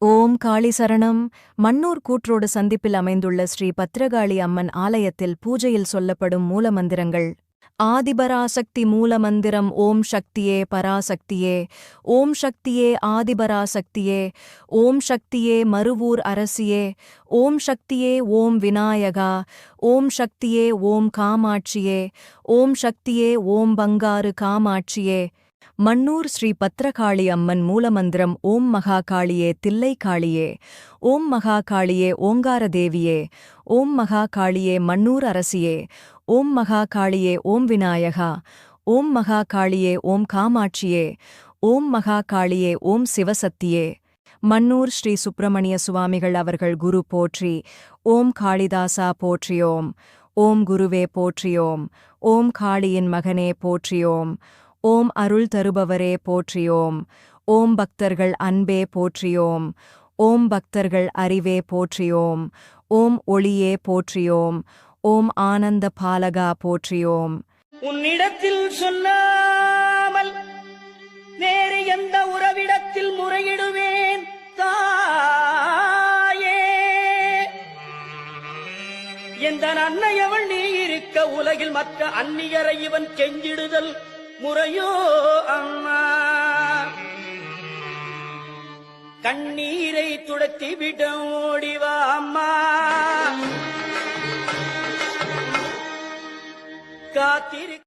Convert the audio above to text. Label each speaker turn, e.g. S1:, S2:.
S1: ஓம் காளி சரணம். மன்னூர் கூற்றோடு சந்திப்பில் அமைந்துள்ள ஸ்ரீ பத்ரகாளி அம்மன் ஆலயத்தில் பூஜையில் சொல்லப்படும் மூலமந்திரங்கள். ஆதிபராசக்தி மூலமந்திரம் ஓம் சக்தியே பராசக்தியே. ஓம் சக்தியே ஆதிபராசக்தியே. ஓம் சக்தியே மருவூர் அரசியே. ஓம் சக்தியே ஓம் விநாயகா. ஓம் சக்தியே ஓம் காமாட்சியே. ஓம் சக்தியே ஓம் பங்காரு காமாட்சியே. மன்னூர் ஸ்ரீ பத்ரகாளி அம்மன் மூலமந்திரம் ஓம் மகாகாளியே தில்லை காளியே ஓம் மகாகாளியே ஓங்கார தேவியே ஓம் மகாகாளியே மன்னூர் அரசியே ஓம் மகாகாளியே ஓம் விநாயகா ஓம் மகாகாளியே ஓம் காமாட்சியே ஓம் மகாகாளியே ஓம் சிவசக்தியே. மன்னூர் ஸ்ரீ சுப்பிரமணிய சுவாமிகள் அவர்கள் குரு போற்றி ஓம் காளிதாசா போற்றியோம் ஓம் குருவே போற்றியோம் ஓம் காளியின் மகனே போற்றியோம் ஓம் அருள் தருபவரே போற்றியோம். ஓம் பக்தர்கள் அன்பே போற்றியோம். ஓம் பக்தர்கள் அறிவே போற்றியோம். ஓம் ஒளியே போற்றியோம். ஓம் ஆனந்த பாலகா போற்றியோம்.
S2: உன்னிடத்தில் சொல்லாமல் வேறு எந்த உறவிடத்தில் முறையிடுவேன் தாயே. எந்த அன்னையவள் நீ இருக்க உலகில் மற்ற அந்நியரை இவன் கெஞ்சிடுதல். முறையோ அம்மா. கண்ணீரை துடத்தி விட ஓடிவா அம்மா. காத்திரு